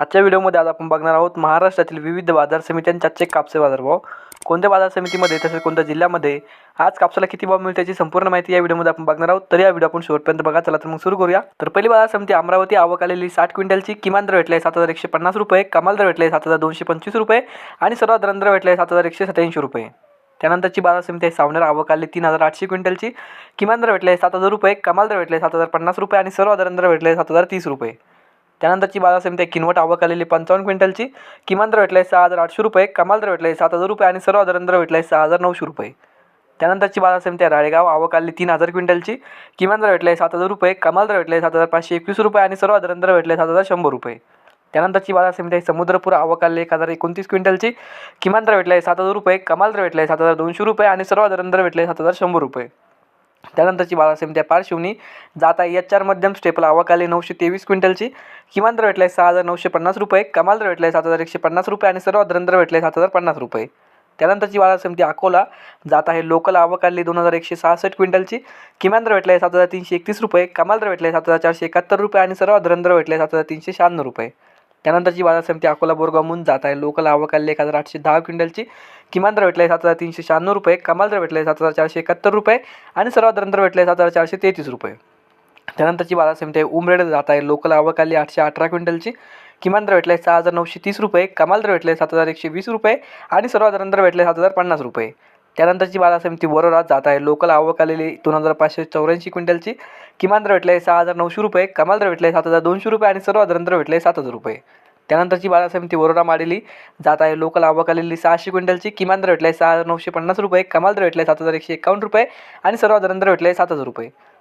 आजच्या व्हिडिओमध्ये आज आपण बघणार आहोत महाराष्ट्रातील विविध बाजार समित्यांचे आजचे कापसे बाजारभाव. कोणत्या बाजार समितीमध्ये तसेच कोणत्या जिल्ह्यामध्ये आज कापसाला किती भाव मिळते याची संपूर्ण माहिती या व्हिडिओमध्ये आपण बघणार आहोत. तर या व्हिडिओ आपण शेवटपर्यंत बघा. चला तर मग सुरू करूया. तर पहिली बाजार समिती अमरावती आवक आलेली साठ क्विंटलची. किमान दर भेटले सात हजार एकशे पन्नास रुपये. कमाल दर भेटले सात हजार दोनशे पंचवीस रुपये. आणि सर्वात दरंदर भेटले सात हजार एकशे सत्याऐंशी रुपये. त्यानंतरची बाजार समिती आहे सावनेर. आवक आली तीन हजार आठशे क्विंटलची. किमान दर भेटले सात हजार रुपये. कमाल दर भेटले सात हजार पन्नास रुपये. आणि सर्व दरंदर भेटले सात हजार तीस रुपये. त्यानंतरची बाजार समिती आहे. किनवट आवक आलेली पंचावन्न क्विंटलची. किमान दर भेटले सहा हजार आठशे रुपये. कमाल दर भेटले सात हजार रुपये आणि सर्व दर भेटलाय सहा हजार नऊशे रुपये. त्यानंतरची बाजार समिती आहे. राळेगाव आवक आली तीन हजार क्विंटलची. किमान दर भेटले सात हजार रुपये. कमाल दर भेटले सात हजार पाचशे एकवीस रुपये आणि सर्व दर भेटले सात हजार शंभर रुपये. त्यानंतरची बाजार समिती आहे. समुद्रपूर आवक आली एक हजार एकोणतीस क्विंटलची. किमान दर भेटले सात हजार रुपये. कमाल दर भेटले सात हजार दोनशे रुपये आणि सर्व दर भेटले सात हजार शंभर रुपये. त्यानंतरची बाजार समिती आहे जात आहे. एच आर मध्यम स्टेपला अवकाली नऊशे तेवीस क्विंटलची. किमान दर आहे सहा हजार नऊशे पन्नास रुपये. कमाल दर भेटले सात हजार एकशे पन्नास रुपये आणि सर्व दर भेटले सात हजार पन्नास रुपये. त्यानंतरची बाजार समिती अकोला जात आहे. लोकल अवकाली आली दोन हजार एकशे सहासष्ट क्विंटलची. किमान दर आहे सात हजार तीनशे एकतीस रुपये. कमाल दर भेटले सात हजार चारशे एकाहत्तर रुपये आणि सर्व दर भेटले सात हजार तीनशे शहाण्णव रुपये. त्यानंतरची बाजार समिती अकोला बोरगावहून जात आहे. लोकल आवक एक हजार आठशे दहा क्विंटलची किमान दर भेटले सात हजार तीनशे शहाण्णव रुपये. कमाल दर भेटले सात हजार चारशे एकाहत्तर रुपये. आणि सर्वात दर भेटले सात हजार चारशे तेहतीस रुपये. त्यानंतरची बाजार समिती आहे उमरेड जात आहे. लोकल आवकाली आठशे अठरा क्विंटलची. किमान दर भेटले सहा हजार नऊशे तीस रुपये. कमाल दर भेटले सात हजार एकशे वीस रुपये. आणि सर्वात दर भेटले सात हजार पन्नास रुपये. त्यानंतरची बाजार समिती वरोरात जात आहे. लोकल आवक आलेली दोन हजार पाचशे चौऱ्याऐंशी क्विंटलची. किमान दर भेटले सहा हजार नऊशे रुपये कमाल दर भेटले सात हजार दोनशे रुपये आणि सर्व दर भेटले सात हजार रुपये. त्यानंतरची बाजार समिती वरोरा माडेली. जात आहे लोकल आवक आलेली सहाशे क्विंटलची. किमान दर भेटले सहा हजार नऊशे पन्नास रुपये कमाल दर भेटले सात हजार एकशे एकावन्न रुपये आणि सर्वाधारण दर भेटले सात हजार रुपये.